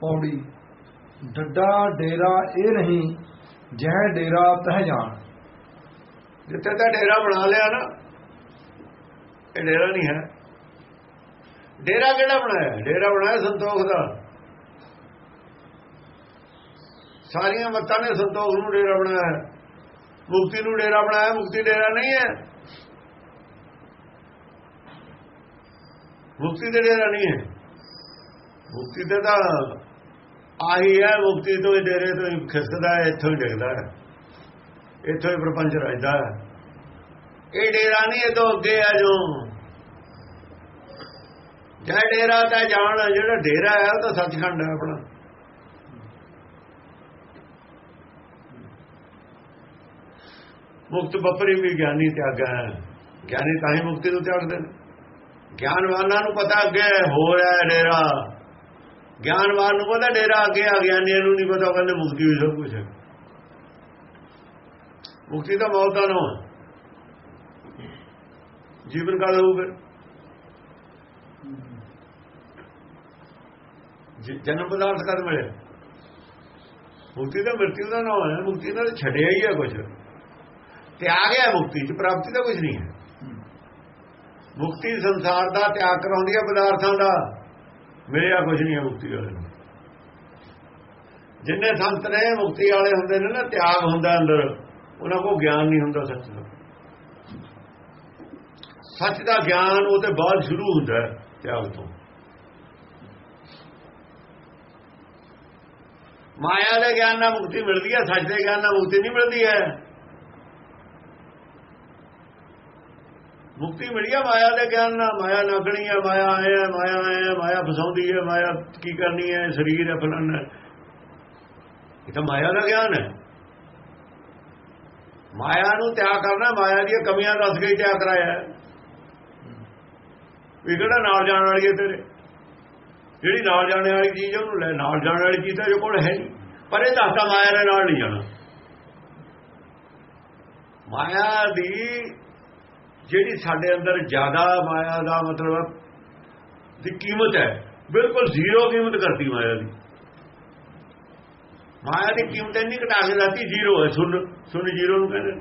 ਪੌੜੀ। ਡੱਡਾ, ਡੇਰਾ ਇਹ ਨਹੀਂ, ਜਹ ਡੇਰਾ ਤਹ ਜਾਣ। ਜਿੱਥੇ ਤਾਂ ਡੇਰਾ ਬਣਾ ਲਿਆ ਨਾ, ਇਹ ਡੇਰਾ ਨਹੀਂ ਹੈ। ਡੇਰਾ ਕਿਹੜਾ ਬਣਾਇਆ? ਡੇਰਾ ਬਣਾਇਆ ਸੰਤੋਖ ਦਾ। ਸਾਰੀਆਂ ਮੱਤਾਂ ਨੇ ਸੰਤੋਖ ਨੂੰ ਡੇਰਾ ਬਣਾਇਆ। ਮੁਕਤੀ ਨੂੰ ਡੇਰਾ ਬਣਾਇਆ, ਮੁਕਤੀ ਡੇਰਾ ਨਹੀਂ ਹੈ। ਮੁਕਤੀ ਦੇ ਡੇਰਾ ਨਹੀਂ ਹੈ। ਮੁਕਤੀ ਤੇ ਤਾਂ ਆਹੀ ਹੈ, ਮੁਕਤੀ ਤੋਂ ਹੀ ਡੇਰੇ ਤੋਂ ਹੀ ਖਿਸਕਦਾ ਹੈ, ਇੱਥੋਂ ਹੀ ਡਿੱਗਦਾ ਹੈ। ਇੱਥੋਂ ਹੀ ਪ੍ਰਪੰਚ ਰਜਦਾ ਹੈ। ਇਹ ਡੇਰਾ ਨਹੀਂ, ਇਹ ਤੋਂ ਅੱਗੇ ਆ ਜੋ। ਜੈ ਡੇਰਾ ਤਾਂ ਜਾਣ, ਜਿਹੜਾ ਡੇਰਾ ਹੈ, ਉਹ ਤਾਂ ਸੱਚਖੰਡ ਹੈ ਆਪਣਾ। ਮੁਕਤ ਬਪਰੀ ਵੀ ਗਿਆਨੀ ਤਿਆਗਾ ਹੈ। ਗਿਆਨੀ ਤਾਂ ਹੀ ਮੁਕਤੀ ਨੂੰ ਤਿਆਗਦੇ ਨੇ। ਗਿਆਨਵਾਨਾਂ ਨੂੰ ਪਤਾ ਅੱਗੇ ਹੋ ਰਿਹਾ ਹੈ ਡੇਰਾ। ਗਿਆਨਵਾਨ ਨੂੰ ਪਤਾ ਡੇਰਾ ਅੱਗੇ ਆ ਗਿਆਨੀਆਂ ਨੂੰ ਨਹੀਂ ਪਤਾ ਕਹਿੰਦੇ ਮੁਕਤੀ ਵੀ ਸਭ ਕੁਝ ਹੈ। ਮੁਕਤੀ ਤਾਂ ਮੌਤ ਦਾ ਨਾਮ ਹੈ ਜੀਵਨ ਕਾਲ ਹੋਊ ਫਿਰ। ਜਨਮ ਪਦਾਰਥ ਕਦ ਮਿਲਿਆ ਮੁਕਤੀ ਦਾ ਮਰਤੀ ਦਾ ਨਾਮ ਹੈ ਮੁਕਤੀ ਨਾਲ ਛੱਡਿਆ ਹੀ ਹੈ ਕੁਝ ਤਿਆਗ ਹੈ ਮੁਕਤੀ ਚ ਪ੍ਰਾਪਤੀ ਦਾ ਕੁਝ ਨਹੀਂ ਹੈ। ਮੁਕਤੀ ਸੰਸਾਰ ਦਾ ਤਿਆਗ ਕਰਾਉਂਦੀ ਹੈ ਪਦਾਰਥਾਂ ਦਾ। ਮਿਲਿਆ ਕੁਝ ਨਹੀਂ ਹੈ ਮੁਕਤੀ ਵਾਲੇ ਨੂੰ। ਜਿੰਨੇ ਸੰਤ ਨੇ ਮੁਕਤੀ ਵਾਲੇ ਹੁੰਦੇ ਨੇ ਨਾ, ਤਿਆਗ ਹੁੰਦਾ ਅੰਦਰ, ਉਹਨਾਂ ਕੋਲ ਗਿਆਨ ਨਹੀਂ ਹੁੰਦਾ ਸੱਚ ਦਾ। ਸੱਚ ਦਾ ਗਿਆਨ ਉਹ ਤੇ ਬਾਅਦ ਸ਼ੁਰੂ ਹੁੰਦਾ ਹੈ, ਤਿਆਗ ਤੋਂ। ਮਾਇਆ ਦੇ ਗਿਆਨ ਨਾਲ ਮੁਕਤੀ ਮਿਲਦੀ ਹੈ, ਸੱਚ ਦੇ ਗਿਆਨ ਨਾਲ ਮੁਕਤੀ ਨਹੀਂ ਮਿਲਦੀ ਹੈ। ਮੁਕਤੀ ਮਿਲੀ ਹੈ ਮਾਇਆ ਦੇ ਗਿਆਨ ਨਾਲ। ਮਾਇਆ ਲੱਗਣੀ ਹੈ ਮਾਇਆ ਆਇਆ ਮਾਇਆ ਆਇਆ ਮਾਇਆ ਫਸਾਉਂਦੀ ਹੈ ਮਾਇਆ ਕੀ ਕਰਨੀ ਹੈ ਸਰੀਰ ਹੈ ਫਲਾਣਾ ਇਹ ਤਾਂ ਮਾਇਆ ਦਾ ਗਿਆਨ ਹੈ। ਮਾਇਆ ਨੂੰ ਤਿਆਗ ਕਰਨਾ, ਮਾਇਆ ਦੀਆਂ ਕਮੀਆਂ ਦੱਸ ਕੇ ਹੀ ਤਿਆਗ ਕਰਾਇਆ ਵੀ ਕਿਹੜਾ ਨਾਲ ਜਾਣ ਵਾਲੀ ਹੈ ਤੇਰੇ? ਜਿਹੜੀ ਨਾਲ ਜਾਣ ਵਾਲੀ ਚੀਜ਼ ਉਹਨੂੰ ਲੈ। ਨਾਲ ਜਾਣ ਵਾਲੀ ਚੀਜ਼ ਤਾਂ ਜੋ ਕੋਲ ਹੈ ਨਹੀਂ। ਪਰ ਇਹ ਦੱਸਦਾ ਮਾਇਆ ਦੇ ਨਾਲ ਨਹੀਂ ਜਾਣਾ। ਮਾਇਆ ਦੀ ਜਿਹੜੀ ਸਾਡੇ ਅੰਦਰ ਜ਼ਿਆਦਾ ਮਾਇਆ ਦਾ ਮਤਲਬ ਦੀ ਕੀਮਤ ਹੈ, ਬਿਲਕੁਲ ਜ਼ੀਰੋ ਕੀਮਤ ਕਰਤੀ ਮਾਇਆ ਦੀ। ਮਾਇਆ ਦੀ ਕੀਮਤ ਇੰਨੀ ਘਟਾ ਕੇ ਦਿੱਤੀ ਜ਼ੀਰੋ ਹੈ, ਸੁਣ ਸੁਣ ਜ਼ੀਰੋ ਨੂੰ ਕਹਿੰਦੇ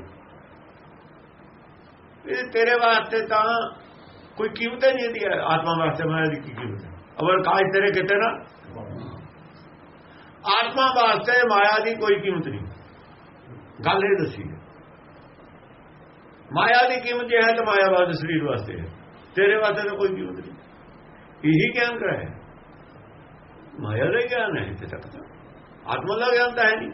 ਇਹ ਤੇਰੇ ਵਾਸਤੇ ਤਾਂ ਕੋਈ ਕੀਮਤ ਹੀ ਨਹੀਂ ਦੀ ਆਤਮਾ ਵਾਸਤੇ ਮਾਇਆ ਦੀ ਕੀ ਕੀਮਤ ਹੈ? ਅਵਰ ਕਾਜ ਤੇਰੇ ਕਿਤੇ ਨਾ। ਆਤਮਾ ਵਾਸਤੇ ਮਾਇਆ ਦੀ ਕੋਈ ਕੀਮਤ ਨਹੀਂ। ਗੱਲ ਇਹ ਦੱਸੀ ਮਾਇਆ ਦੀ ਕੀਮਤ ਜੇ ਹੈ ਤਾਂ ਮਾਇਆ ਵਾਸਤੇ, ਸਰੀਰ ਵਾਸਤੇ ਹੈ। ਤੇਰੇ ਵਾਸਤੇ ਤਾਂ ਕੋਈ ਕੀਮਤ ਨਹੀਂ। ਇਹੀ ਗਿਆਨ ਕਰਾ ਹੈ। ਮਾਇਆ ਦਾ ਗਿਆਨ ਹੈ, ਇੱਥੇ ਤੱਕ ਤਾਂ। ਆਤਮਾ ਦਾ ਗਿਆਨ ਤਾਂ ਹੈ ਨਹੀਂ।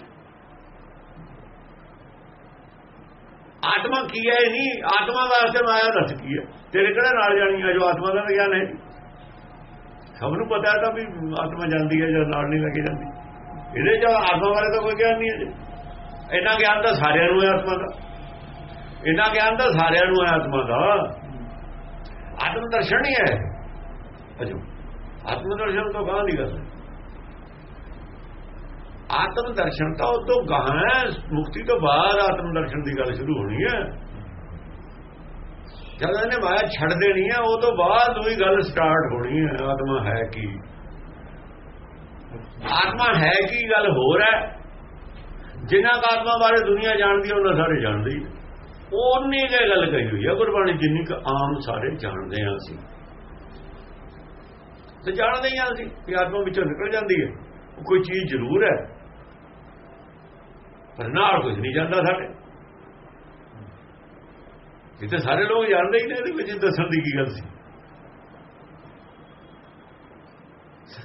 ਆਤਮਾ ਕੀ ਹੈ ਇਹ ਨਹੀਂ? ਆਤਮਾ ਵਾਸਤੇ ਮਾਇਆ ਦੱਸ ਕੀ ਹੈ? ਤੇਰੇ ਕਿਹੜਾ ਨਾਲ ਜਾਣੀ ਹੈ ਜੋ ਆਤਮਾ ਦਾ ਗਿਆਨ ਹੈ ਸਭ ਨੂੰ ਪਤਾ ਹੈ ਤਾਂ ਵੀ ਆਤਮਾ ਜਾਂਦੀ ਹੈ ਜਾਂ ਨਾਲ ਨਹੀਂ ਲੱਗੇ ਜਾਂਦੀ। ਇਹਦੇ ਚ ਆਤਮਾ ਬਾਰੇ ਤਾਂ ਕੋਈ ਗਿਆਨ ਨਹੀਂ ਹੈ ਜੀ। ਇੰਨਾ ਗਿਆਨ ਤਾਂ ਸਾਰਿਆਂ ਨੂੰ ਹੈ ਆਤਮਾ ਦਾ। ਇੰਨਾ ਗਿਆਨ ਤਾਂ ਸਾਰਿਆਂ ਨੂੰ ਹੈ ਆਤਮਾ ਦਾ। ਆਤਮ ਦਰਸ਼ਨ ਹੀ ਹੈ। ਅਜੋ ਆਤਮ ਦਰਸ਼ਨ ਤੋਂ ਗਾਂ ਦੀ ਗੱਲ ਆਤਮ ਦਰਸ਼ਨ ਤਾਂ ਉਹ ਤੋਂ ਗਾਂ ਹੈ। ਮੁਕਤੀ ਤੋਂ ਬਾਅਦ ਆਤਮ ਦਰਸ਼ਨ ਦੀ ਗੱਲ ਸ਼ੁਰੂ ਹੋਣੀ ਹੈ। ਜਦ ਇਹਨੇ ਮਾਇਆ ਛੱਡ ਦੇਣੀ ਹੈ, ਉਹ ਤੋਂ ਬਾਅਦ ਉਹੀ ਗੱਲ ਸਟਾਰਟ ਹੋਣੀ ਹੈ। ਆਤਮਾ ਹੈ ਕੀ? ਆਤਮਾ ਹੈ ਕੀ ਗੱਲ ਹੋਰ ਹੈ? ਜਿਨ੍ਹਾਂ ਆਤਮਾ ਬਾਰੇ ਦੁਨੀਆ ਜਾਣਦੀ ਉਹਨਾਂ ਸਾਰੇ ਜਾਣਦੀ ਹੀ ਉਹਨੀ ਕੇ ਗੱਲ ਕਹੀ ਹੋਈ ਹੈ ਗੁਰਬਾਣੀ ਜਿੰਨੀ ਕੁ ਆਮ ਸਾਰੇ ਜਾਣਦੇ ਹਾਂ ਅਸੀਂ। ਤੇ ਜਾਣਦੇ ਹੀ ਹਾਂ ਅਸੀਂ ਕਿ ਆਤਮਾ ਵਿੱਚੋਂ ਨਿਕਲ ਜਾਂਦੀ ਹੈ। ਕੋਈ ਚੀਜ਼ ਜ਼ਰੂਰ ਹੈ। ਪਰ ਨਾਲ ਕੁਝ ਨਹੀਂ ਜਾਂਦਾ ਸਾਡੇ। ਇਹ ਤਾਂ ਸਾਰੇ ਲੋਕ ਜਾਣਦੇ ਹੀ ਨੇ ਇਹਦੇ ਵਿੱਚ, ਦੱਸਣ ਦੀ ਕੀ ਗੱਲ ਸੀ।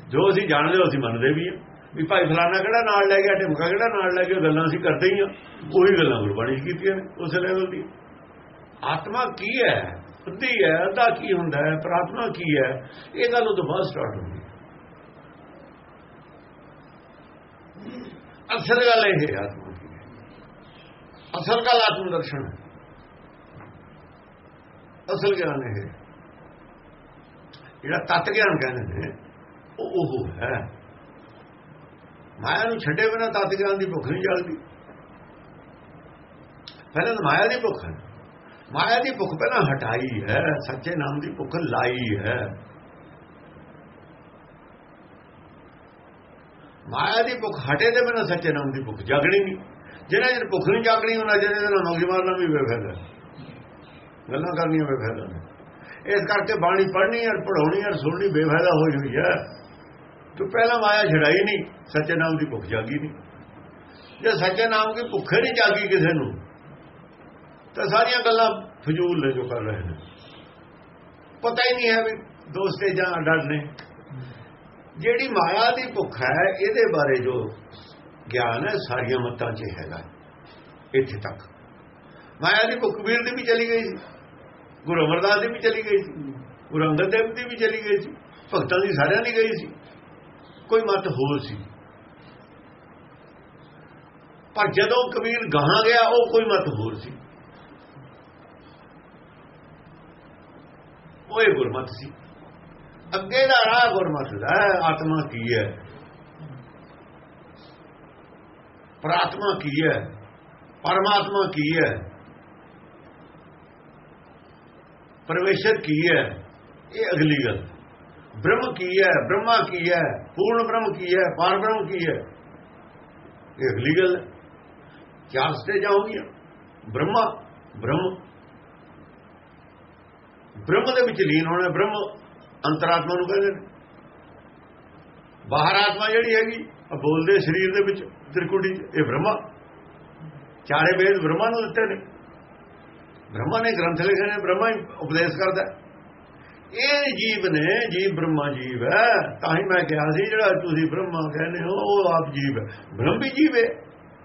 ਜੋ ਅਸੀਂ ਜਾਣਦੇ ਹੋ, ਅਸੀਂ ਮੰਨਦੇ ਵੀ ਹਾਂ ਵੀ ਭਾਈ ਫਲਾਣਾ ਕਿਹੜਾ ਨਾਲ ਲੈ ਗਿਆ, ਢਿਮਕਾ ਕਿਹੜਾ ਨਾਲ ਲੈ ਗਿਆ, ਗੱਲਾਂ ਅਸੀਂ ਕਰਦੇ ਹੀ ਹਾਂ ਉਹੀ ਗੱਲਾਂ ਗੁਰਬਾਣੀ 'ਚ ਕੀਤੀਆਂ ਨੇ, ਉਸ ਲੈਵਲ ਦੀ ਆਤਮਾ ਕੀ ਹੈ? ਅੱਧੀ ਹੈ, ਅੱਧਾ ਕੀ ਹੁੰਦਾ ਹੈ, ਪ੍ਰਾਤਮਾ ਕੀ ਹੈ? ਇਹ ਗੱਲ ਉਦੋਂ ਬਾਅਦ ਸਟਾਰਟ ਹੁੰਦੀ ਹੈ। ਅਸਲ ਗੱਲ ਇਹ ਹੈ, ਆਤਮਾ ਦੀ ਅਸਲ ਗੱਲ ਆਤਮ ਦਰਸ਼ਨ ਹੈ। ਅਸਲ ਗਿਆਨ ਇਹ ਜਿਹੜਾ ਤਤ ਗਿਆਨ ਕਹਿੰਦੇ ਨੇ, ਉਹ ਉਹ ਹੈ। ਮਾਇਆ ਨੂੰ ਛੱਡੇ ਬਿਨਾ ਤਤ ਗਿਆਨ ਦੀ ਭੁੱਖ ਨਹੀਂ ਜਲਦੀ। ਪਹਿਲਾਂ ਮਾਇਆ ਦੀ ਭੁੱਖ ਮਾਇਆ ਦੀ ਭੁੱਖ ਪਹਿਲਾਂ ਹਟਾਈ ਹੈ, ਸੱਚੇ ਨਾਮ ਦੀ ਭੁੱਖ ਲਾਈ ਹੈ। ਮਾਇਆ ਦੀ ਭੁੱਖ ਹਟੇ ਤੇ ਬਿਨਾਂ ਸੱਚੇ ਨਾਮ ਦੀ ਭੁੱਖ ਜਾਗਣੀ ਨਹੀਂ। ਜਿਹੜਾ ਜਰ ਭੁੱਖ ਨਹੀਂ ਜਾਗਣੀ, ਉਹਨਾਂ ਜਿਹਦੇ ਨਾਲ ਮੰਗ ਮਾਰਨਾ ਵੀ ਬੇਫਾਇਦਾ ਗੱਲਾਂ ਕਰਨੀਆਂ ਬੇਫਾਇਦਾ ਨੇ। ਇਸ ਕਰਕੇ ਬਾਣੀ ਪੜ੍ਹਨੀ ਔਰ ਪੜਾਉਣੀ ਔਰ ਸੁਣਨੀ ਬੇਫਾਇਦਾ ਹੋਈ ਹੋਈ ਹੈ। ਤੂੰ ਪਹਿਲਾਂ ਮਾਇਆ ਛੜਾਈ ਨਹੀਂ, ਸੱਚੇ ਨਾਮ ਦੀ ਭੁੱਖ ਜਾਗੀ ਨਹੀਂ। ਜੇ ਸੱਚੇ ਨਾਮ ਦੀ ਭੁੱਖ ਨਹੀਂ ਜਾਗੀ ਕਿਸੇ ਨੂੰ, ਤਾਂ ਸਾਰੀਆਂ ਗੱਲਾਂ ਫਜ਼ੂਲ ਨੇ ਜੋ ਕਰ ਰਹੇ ਨੇ। ਪਤਾ ਹੀ ਨਹੀਂ ਹੈ ਵੀ ਦੋਸਤੇ ਜਾਂ ਡਰ ਨੇ। ਜਿਹੜੀ ਮਾਇਆ ਦੀ ਭੁੱਖ ਹੈ, ਇਹਦੇ ਬਾਰੇ ਜੋ ਗਿਆਨ ਹੈ, ਸਾਰੀਆਂ ਮਤਾਂ 'ਚ ਹੈਗਾ, ਇੱਥੇ ਤੱਕ। ਮਾਇਆ ਦੀ ਭੁੱਖ ਵੀਰ ਦੀ ਵੀ ਚਲੀ ਗਈ ਸੀ, ਗੁਰੂ ਅਮਰਦਾਸ ਦੀ ਵੀ ਚਲੀ ਗਈ ਸੀ, ਗੁਰੂ ਅੰਗਦ ਦੇਵ ਦੀ ਵੀ ਚਲੀ ਗਈ ਸੀ, ਭਗਤਾਂ ਦੀ ਸਾਰਿਆਂ ਦੀ ਗਈ ਸੀ। ਕੋਈ ਮਤ ਹੋਰ ਸੀ। ਪਰ ਜਦੋਂ ਕਬੀਰ ਗਾਹਾਂ ਗਿਆ, ਉਹ ਕੋਈ ਮਤ ਹੋਰ ਸੀ। ਉਹ ਇਹ ਗੁਰਮਤ ਸੀ। ਅੱਗੇ ਦਾ ਰਾਹ ਗੁਰਮਤ ਦਾ ਆਤਮਾ ਕੀ ਹੈ? ਪ੍ਰਾਤਮਾ ਕੀ ਹੈ? ਪਰਮਾਤਮਾ ਕੀ ਹੈ? ਪਰਮੇਸ਼ਰ ਕੀ ਹੈ? ਇਹ ਅਗਲੀ ਗੱਲ। ਬ੍ਰਹਮ ਕੀ ਹੈ? ਬ੍ਰਹਮਾ ਕੀ ਹੈ? ਪੂਰਨ ਬ੍ਰਹਮ ਕੀ ਹੈ? ਪਾਰ ਬ੍ਰਹਮ ਕੀ ਹੈ? ਇਹ ਅਗਲੀ ਗੱਲ ਹੈ। ਚਾਰ ਸਟੇਜਾਂ ਹੋ ਗਈਆਂ ਬ੍ਰਹਮਾ, ਬ੍ਰਹਮ। ਬ੍ਰਹਮ ਦੇ ਵਿੱਚ ਲੀਨ ਹੋਣਾ, ਬ੍ਰਹਮ ਅੰਤਰਾਤਮਾ ਨੂੰ ਕਹਿੰਦੇ ਨੇ। ਬਾਹਰ ਆਤਮਾ ਜਿਹੜੀ ਹੈਗੀ, ਉਹ ਬੋਲਦੇ ਸਰੀਰ ਦੇ ਵਿੱਚ, ਤ੍ਰਿਕੁਟੀ ਇਹ ਬ੍ਰਹਮਾ। ਚਾਰੇ ਵੇਦ ਬ੍ਰਹਮਾ ਨੂੰ ਦਿੱਤੇ ਨੇ। ਬ੍ਰਹਮਾ ਨੇ ਗ੍ਰੰਥ ਲਿਖੇ ਨੇ, ਬ੍ਰਹਮਾ ਹੀ ਉਪਦੇਸ਼ ਕਰਦਾ ਇਹ ਜੀਵ ਨੇ, ਜੀਵ ਬ੍ਰਹਮਾ ਜੀਵ ਹੈ ਤਾਂ ਹੀ ਮੈਂ ਕਿਹਾ ਸੀ, ਜਿਹੜਾ ਤੁਸੀਂ ਬ੍ਰਹਮਾ ਕਹਿੰਦੇ ਹੋ, ਉਹ ਆਪ ਜੀਵ ਹੈ। ਬ੍ਰਹਮ ਵੀ ਜੀਵ ਹੈ,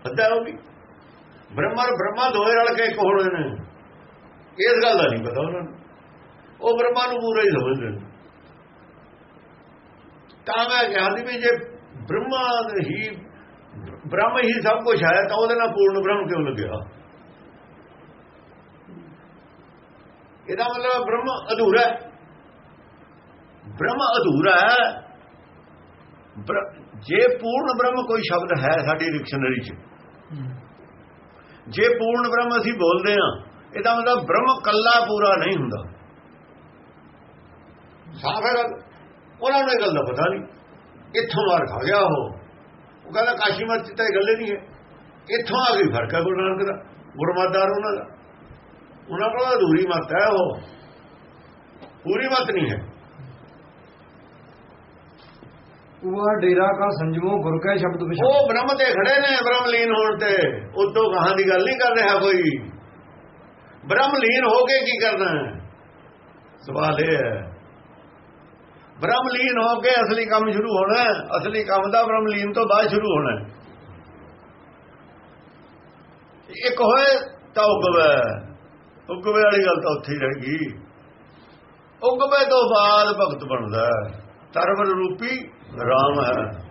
ਅੱਧਾ ਉਹ ਵੀ। ਬ੍ਰਹਮਾ ਔਰ ਬ੍ਰਹਮਾ ਦੋਏ ਰਲ ਕੇ ਇੱਕ ਹੋਣੇ ਨੇ। ਇਸ ਗੱਲ ਦਾ ਨਹੀਂ ਪਤਾ ਉਹਨਾਂ ਨੂੰ। ਉਹ ਬ੍ਰਹਮਾ ਨੂੰ ਪੂਰਾ ਹੀ ਸਮਝਦੇ ਨੇ। ਤਾਂ ਮੈਂ ਕਿਹਾ ਸੀ ਵੀ ਜੇ ਬ੍ਰਹਮਾ ਹੀ, ਬ੍ਰਹਮ ਹੀ ਸਭ ਕੁਝ ਹੈ, ਤਾਂ ਉਹਦੇ ਨਾਲ ਪੂਰਨ ਬ੍ਰਹਮ ਕਿਉਂ ਲੱਗਿਆ? ਇਹਦਾ ਮਤਲਬ ਬ੍ਰਹਮ ਅਧੂਰਾ ਹੈ। ਬ੍ਰਹਮ ਅਧੂਰਾ ਹੈ। ਜੇ ਪੂਰਨ ਬ੍ਰਹਮ ਕੋਈ ਸ਼ਬਦ ਹੈ ਸਾਡੀ ਡਿਕਸ਼ਨਰੀ 'ਚ। ਜੇ ਪੂਰਨ ਬ੍ਰਹਮ ਅਸੀਂ ਬੋਲਦੇ ਹਾਂ, ਇਹਦਾ ਮਤਲਬ ਬ੍ਰਹਮ ਕੱਲਾ ਪੂਰਾ ਨਹੀਂ ਹੁੰਦਾ। ਸਾਫ਼ ਹੈ ਗੱਲ ਉਹਨਾਂ ਨੂੰ ਇਹ ਗੱਲ ਦਾ ਪਤਾ ਨਹੀਂ। ਇੱਥੋਂ ਮਾਰ ਖਾ ਗਿਆ ਉਹ। ਉਹ ਕਹਿੰਦਾ ਕਾਸ਼ੀ ਮਤ ਤਾਂ ਇਹ ਗੱਲ ਹੀ ਨਹੀਂ ਹੈ। ਇੱਥੋਂ ਆ ਗਈ ਫ਼ਰਕ ਹੈ ਗੁਰੂ ਨਾਨਕ ਦਾ ਗੁਰਮਤਦਾਰ ਉਹਨਾਂ ਦਾ। ਉਹਨਾਂ ਕੋਲ ਅਧੂਰੀ ਮਤ ਹੈ ਉਹ। ਪੂਰੀ ਮਤ ਨਹੀਂ ਹੈ। ਉਹ ਡੇਰਾ ਕਾ ਸੰਜਮੋ, ਗੁਰ ਕੈ ਸ਼ਬਦ ਵਿਚ ਉਹ ਬ੍ਰਹਮ ਤੇ ਖੜੇ ਨੇ ਬ੍ਰਹਮ ਲੀਨ ਹੋਣ ਤੇ। ਉਦੋਂ ਕਹਾਂ ਦੀ ਗੱਲ ਨਹੀਂ ਕਰ ਰਿਹਾ ਕੋਈ। ਬ੍ਰਹਮ ਲੀਨ ਹੋ ਕੇ ਕੀ ਕਰਨਾ ਸਵਾਲ ਇਹ ਹੈ। ਬ੍ਰਹਮ ਲੀਨ ਹੋ ਕੇ ਅਸਲੀ ਕੰਮ ਸ਼ੁਰੂ ਹੋਣਾ ਅਸਲੀ ਕੰਮ ਦਾ ਬ੍ਰਹਮ ਲੀਨ ਤੋਂ ਬਾਅਦ ਸ਼ੁਰੂ ਹੋਣਾ ਇੱਕ ਹੋਏ ਤਾਂ ਉਗਵੇ। ਉਗਵੇ ਵਾਲੀ ਗੱਲ ਤਾਂ ਉੱਥੇ ਹੀ ਰਹਿ ਗਈ। ਉਗਵੇ ਤੋਂ ਬਾਅਦ ਭਗਤ ਬਣਦਾ ਹੈ। ਰੂਪੀ ਰਾਮ ਹੈ।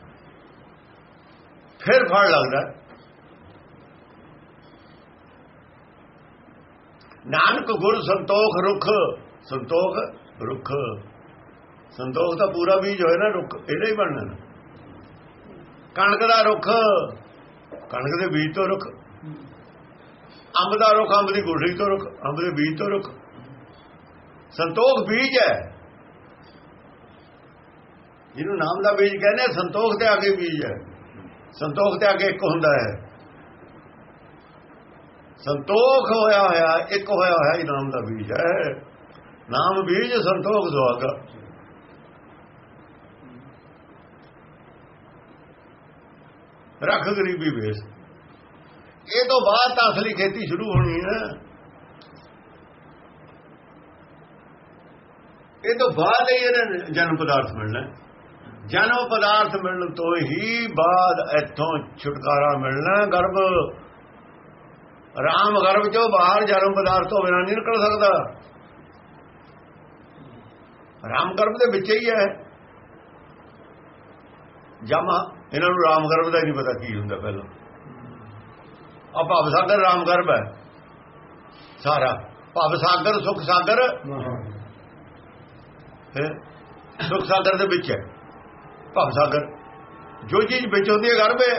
ਫਿਰ ਫੜ ਲੱਗਦਾ ਨਾਨਕ ਗੁਰ ਸੰਤੋਖ ਰੁਖ ਸੰਤੋਖ ਰੁਖ। ਸੰਤੋਖ ਦਾ ਪੂਰਾ ਬੀਜ ਹੋਇਆ ਨਾ, ਰੁੱਖ ਇਹਦਾ ਹੀ ਬਣਨਾ। ਕਣਕ ਦਾ ਰੁੱਖ, ਕਣਕ ਦੇ ਬੀਜ ਤੋਂ ਰੁੱਖ। ਅੰਬ ਦਾ ਰੁੱਖ, ਅੰਬ ਦੀ ਗੁਠਲੀ ਤੋਂ ਰੁੱਖ, ਅੰਬ ਦੇ ਬੀਜ ਤੋਂ ਰੁੱਖ। ਸੰਤੋਖ ਬੀਜ ਹੈ। ਜਿਹਨੂੰ ਨਾਮ ਦਾ ਬੀਜ ਕਹਿੰਦੇ ਸੰਤੋਖ ਤੇ ਅੱਗੇ ਬੀਜ ਹੈ। ਸੰਤੋਖ ਤੇ ਅੱਗੇ ਇੱਕ ਹੁੰਦਾ ਹੈ। ਸੰਤੋਖ ਹੋਇਆ ਹੋਇਆ, ਇੱਕ ਹੋਇਆ ਹੋਇਆ ਹੀ ਨਾਮ ਦਾ ਬੀਜ ਹੈ। ਨਾਮ ਬੀਜ ਸੰਤੋਖ ਸੁਹਾਗਾ। ਰੱਖ ਗਰੀਬੀ ਵੇਸ। ਇਹ ਤੋਂ ਬਾਅਦ ਤਾਂ ਅਸਲੀ ਖੇਤੀ ਸ਼ੁਰੂ ਹੋਣੀ ਹੈ। ਇਹ ਤੋਂ ਬਾਅਦ ਹੀ ਇਹਨਾਂ ਜਨਮ ਪਦਾਰਥ ਮਿਲਣਾ ਜਨਮ ਪਦਾਰਥ ਮਿਲਣ ਤੋਂ ਹੀ ਬਾਅਦ ਇੱਥੋਂ ਛੁਟਕਾਰਾ ਮਿਲਣਾ ਗਰਭ। ਰਾਮ ਗਰਭ ਚੋਂ ਬਾਹਰ ਜਨਮ ਪਦਾਰਥ ਤੋਂ ਬਿਨਾਂ ਨਹੀਂ ਨਿਕਲ ਸਕਦਾ। ਰਾਮ ਗਰਭ ਦੇ ਵਿੱਚ ਹੀ ਹੈ। ਜਮਾ ਇਹਨਾਂ ਨੂੰ ਰਾਮ ਗਰਭ ਦਾ ਨਹੀਂ ਪਤਾ ਕੀ ਹੁੰਦਾ ਪਹਿਲਾਂ। ਆ ਭਵ ਸਾਗਰ ਰਾਮ ਗਰਭ ਹੈ। ਸਾਰਾ। ਭਵ ਸਾਗਰ ਸੁਖ ਸਾਗਰ। ਫਿਰ ਸੁਖ ਸਾਗਰ ਦੇ ਵਿੱਚ ਹੈ। ਭਵ ਸਾਗਰ। ਜੋ ਚੀਜ਼ ਵਿੱਚ ਹੁੰਦੀ ਹੈ ਗਰਭ ਹੈ,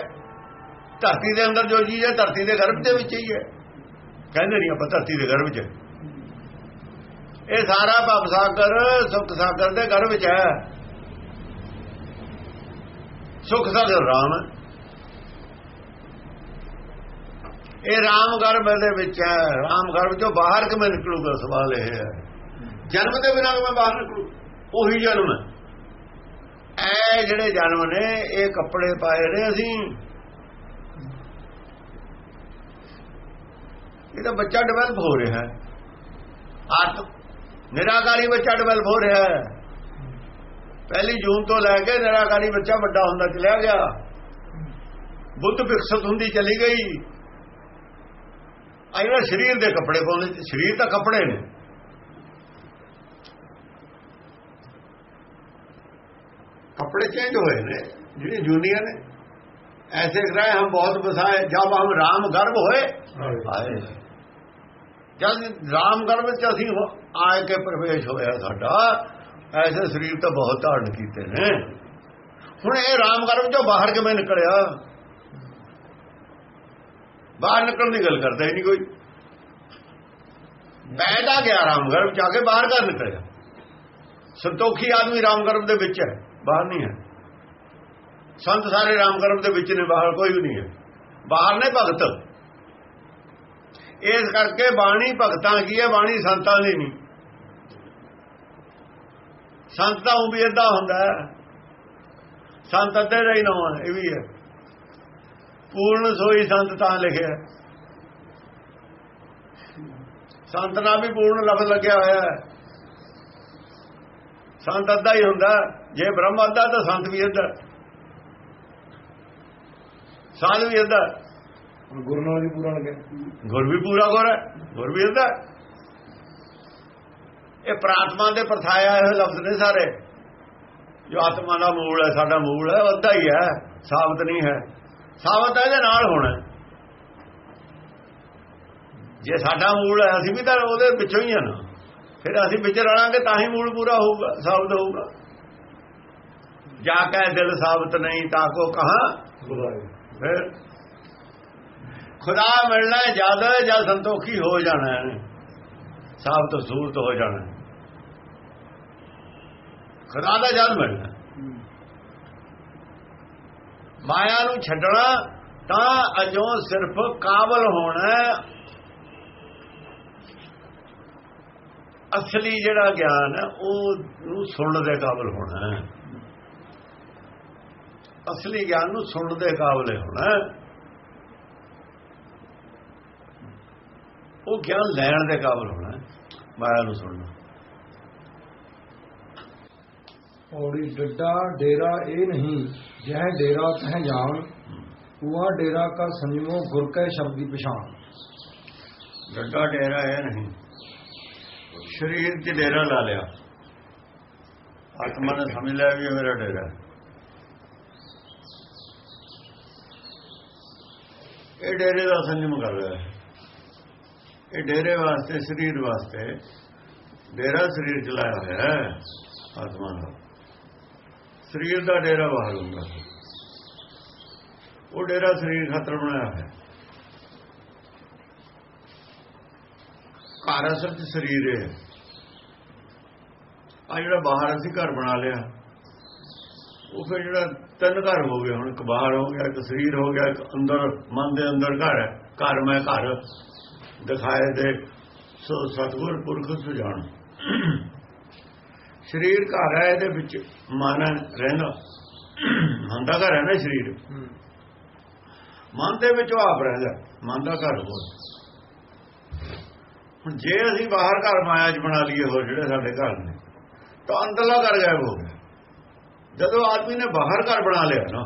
ਧਰਤੀ ਦੇ ਅੰਦਰ ਜੋ ਚੀਜ਼ ਹੈ, ਧਰਤੀ ਦੇ ਗਰਭ ਦੇ ਵਿੱਚ ਹੀ ਹੈ। ਕਹਿੰਦੇ ਨਹੀਂ ਆਪਾਂ ਧਰਤੀ ਦੇ ਗਰਭ 'ਚ। ਇਹ ਸਾਰਾ ਭਵ ਸਾਗਰ, ਸੁਖ ਸਾਗਰ ਦੇ ਗਰਭ 'ਚ ਹੈ। ਸੁਖ ਸਦ ਰਾਮ। ਹੈ ਇਹ ਰਾਮ ਗਰਭ ਦੇ ਵਿੱਚ ਹੈ। ਰਾਮ ਗਰਭ ਚੋਂ ਬਾਹਰ ਕਿਵੇਂ ਨਿਕਲੂਗਾ ਸਵਾਲ ਇਹ ਹੈ। ਜਨਮ ਦੇ ਬਿਨਾਂ ਮੈਂ ਬਾਹਰ ਨਿਕਲੂ? ਉਹੀ ਜਨਮ ਹੈ। ਐ ਜਿਹੜੇ ਜਨਮ ਨੇ, ਇਹ ਕੱਪੜੇ ਪਾਏ ਨੇ ਅਸੀਂ। ਇਹ ਤਾਂ ਬੱਚਾ ਡਿਵੈਲਪ ਹੋ ਰਿਹਾ ਹੈ। ਆਤਮ ਨਿਰਾਕਾਰੀ ਬੱਚਾ ਡਿਵੈਲਪ ਹੋ ਰਿਹਾ ਹੈ। ਪਹਿਲੀ ਜੂਨ ਤੋਂ ਲੈ ਕੇ ਨਿਰਾਕਾਰੀ ਬੱਚਾ ਵੱਡਾ ਹੁੰਦਾ ਚਲਿਆ ਗਿਆ। ਬੁੱਧ ਵਿਕਸਿਤ ਹੁੰਦੀ ਚਲੀ ਗਈ। ਆ ਸਰੀਰ ਦੇ ਕੱਪੜੇ ਪਾਉਂਦੇ ਸਰੀਰ ਤਾਂ ਕੱਪੜੇ ਨੇ। ਕੱਪੜੇ ਚੇਂਜ ਹੋਏ ਨੇ ਜਿਹੜੇ ਜੂਨੀਅਰ ਨੇ। ਐਸੇ ਗ੍ਰਹਿ ਹਮ ਬਹੁਤ ਬਸਾਏ ਜਦ ਹਮ ਰਾਮ ਗਰਭ ਹੋਏ ਜਦ ਰਾਮ ਗਰਭ ਚ ਅਸੀਂ ਆਏ ਕੇ ਪ੍ਰਵੇਸ਼ ਹੋਇਆ ਸਾਡਾ ਐਸੇ ਸਰੀਰ ਤਾਂ ਬਹੁਤ ਧਾਰਨ ਕੀਤੇ ਨੇ। ਹੁਣ ਇਹ ਰਾਮ ਗਰਭ ਚੋਂ ਬਾਹਰ ਕਿਵੇਂ ਨਿਕਲਿਆ? ਬਾਹਰ ਨਿਕਲਣ ਦੀ ਗੱਲ ਕਰਦਾ ਹੀ ਨਹੀਂ ਕੋਈ। ਬੈਠਾ ਗਿਆ ਰਾਮ ਰਾਮਗਰਭ ਜਾ ਕੇ ਬਾਹਰ ਕਰ ਨਿਕਲਿਆ? ਸੰਤੋਖੀ ਆਦਮੀ ਰਾਮ ਗਰਭ ਦੇ ਵਿੱਚ ਹੈ। ਬਾਹਰ ਨਹੀਂ ਹੈ। ਸੰਤ ਸਾਰੇ ਰਾਮ ਗਰਭ ਦੇ ਵਿੱਚ ਨੇ, ਬਾਹਰ ਕੋਈ ਵੀ ਨਹੀਂ ਹੈ। ਬਾਹਰ ਨੇ ਭਗਤ। ਇਸ ਕਰਕੇ ਬਾਣੀ ਭਗਤਾਂ ਕੀ ਹੈ? ਬਾਣੀ ਸੰਤਾਂ ਦੀ ਨਹੀਂ। ਸੰਤ ਤਾਂ ਉਹ ਵੀ ਏਦਾਂ ਹੁੰਦਾ ਸੰਤ ਅੱਧੇ ਦਾ ਹੀ ਨਾਮ ਇਹ ਵੀ ਹੈ। ਪੂਰਨ ਸੋਈ ਸੰਤ ਤਾਂ ਲਿਖਿਆ ਸੰਤ ਨਾਲ ਵੀ ਪੂਰਨ ਲਫ਼ਜ਼ ਲੱਗਿਆ ਹੋਇਆ ਹੈ। ਸੰਤ ਅੱਧਾ ਹੀ ਹੁੰਦਾ। ਜੇ ਬ੍ਰਹਮ ਅੱਧਾ ਤਾਂ ਸੰਤ ਵੀ ਅੱਧਾ। ਸਾਧ ਵੀ ਅੱਧਾ। ਗੁਰੂ ਨਾਲ ਵੀ ਪੂਰਾ ਲੱਗਿਆ ਗੁਰ ਵੀ ਪੂਰਾ ਗੁਰ ਹੈ ਗੁਰ ਵੀ ਅੱਧਾ। ਇਹ ਪ੍ਰਾਤਮਾ ਦੇ ਪਰਥਾਇਆ ਇਹ ਲਫ਼ਜ਼ ਨੇ ਸਾਰੇ। ਜੋ ਆਤਮਾ ਦਾ ਮੂਲ ਹੈ ਸਾਡਾ ਮੂਲ ਹੈ ਅੱਧਾ ਹੀ ਹੈ ਸਾਬਤ ਨਹੀਂ ਹੈ। ਸਾਬਤ ਇਹਦੇ ਨਾਲ ਹੋਣਾ। ਜੇ ਸਾਡਾ ਮੂਲ ਹੈ ਅਸੀਂ ਵੀ ਤਾਂ ਉਹਦੇ ਵਿੱਚੋਂ ਹੀ ਆ ਨਾ। ਫਿਰ ਅਸੀਂ ਵਿੱਚ ਰਲਾਂਗੇ ਤਾਂ ਹੀ ਮੂਲ ਪੂਰਾ ਹੋਊਗਾ ਸਾਬਤ ਹੋਊਗਾ। ਜਾ ਕੇ ਦਿਲ ਸਾਬਤ ਨਹੀਂ ਤਾਂ ਕੋ ਕਹਾ? ਫਿਰ ਖੁਦਾ ਮਿਲਣਾ ਜਦ ਜਦ ਸੰਤੋਖੀ ਹੋ ਜਾਣਾ ਹੈ? ਸਾਬਤ ਸੂਰਤ ਹੋ ਜਾਣਾ ਹੈ। ਖੁਦਾ ਦਾ ਜਦ ਮਿਲਣਾ ਮਾਇਆ ਨੂੰ ਛੱਡਣਾ ਤਾਂ ਅਜੋਂ ਸਿਰਫ ਕਾਬਲ ਹੋਣਾ ਹੈ ਅਸਲੀ ਜਿਹੜਾ ਗਿਆਨ ਹੈ ਉਹ ਨੂੰ ਸੁਣਨ ਦੇ ਕਾਬਲ ਹੋਣਾ ਹੈ। ਅਸਲੀ ਗਿਆਨ ਨੂੰ ਸੁਣਨ ਦੇ ਕਾਬਲ ਹੋਣਾ ਹੈ। ਉਹ ਗਿਆਨ ਲੈਣ ਦੇ ਕਾਬਲ ਹੋਣਾ ਹੈ, ਮਾਇਆ ਨੂੰ ਸੁਣਨਾ। ਔੜੀ ਡੱਡਾ ਡੇਰਾ ਇਹ ਨਹੀਂ। ਜਹ ਡੇਰਾ ਤਹ ਜਾਣ ਉਹਾ ਡੇਰਾ ਕਰ ਸੰਜਮੋ ਗੁਰ ਕੈ ਸ਼ਬਦੀ ਪਛਾਣ। ਡੱਡਾ ਡੇਰਾ ਹੈ ਨਹੀਂ। ਸਰੀਰ 'ਚ ਡੇਰਾ ਲਾ ਲਿਆ। ਆਤਮਾ ਨੇ ਸਮਝ ਲਿਆ ਵੀ ਇਹ ਮੇਰਾ ਡੇਰਾ ਇਹ ਡੇਰੇ ਦਾ ਸੰਜਮ ਕਰ ਰਿਹਾ ਇਹ ਡੇਰੇ ਵਾਸਤੇ, ਸਰੀਰ ਵਾਸਤੇ, ਡੇਰਾ ਸਰੀਰ ਚਲਾਇਆ ਹੋਇਆ ਹੈ, ਆਤਮਾ ਦਾ। ਸਰੀਰ ਦਾ ਡੇਰਾ ਬਾਹਰ ਹੁੰਦਾ ਉਹ ਡੇਰਾ ਸਰੀਰ ਖਾਤਰ ਬਣਾਇਆ ਹੈ। ਘਰ ਅਸਲ ਚ ਸਰੀਰ ਹੈ। ਆ ਜਿਹੜਾ ਬਾਹਰ ਅਸੀਂ ਘਰ ਬਣਾ ਲਿਆ ਉਹ ਫਿਰ ਜਿਹੜਾ ਤਿੰਨ ਘਰ ਹੋ ਗਏ ਹੁਣ ਇੱਕ ਬਾਹਰ ਹੋ ਗਿਆ ਇੱਕ ਸਰੀਰ ਹੋ ਗਿਆ ਇੱਕ ਅੰਦਰ ਮਨ ਦੇ ਅੰਦਰ ਘਰ ਹੈ। ਘਰ ਮੈਂ ਘਰ ਦਿਖਾਏ ਦੇ ਸੋ ਸਤਗੁਰ ਪੁਰਖ ਸੁਜਾਨ ਸਰੀਰ ਘਰ ਹੈ ਇਹਦੇ ਵਿੱਚ ਮਨ ਰਹਿੰਦਾ। ਮਨ ਦਾ ਘਰ ਹੈ ਨਾ ਸਰੀਰ। ਮਨ ਦੇ ਵਿੱਚ ਆਪ ਰਹਿੰਦਾ ਮਨ ਦਾ ਘਰ ਹੋਰ। ਹੁਣ ਜੇ ਅਸੀਂ ਬਾਹਰ ਘਰ ਮਾਇਆ 'ਚ ਬਣਾ ਲਈਏ ਹੋਰ ਜਿਹੜੇ ਸਾਡੇ ਘਰ ਨੇ। ਤਾਂ ਅੰਦਰਲਾ ਘਰ ਗਾਇਬ ਹੋ ਗਿਆ ਜਦੋਂ ਆਦਮੀ ਨੇ ਬਾਹਰ ਘਰ ਬਣਾ ਲਿਆ ਨਾ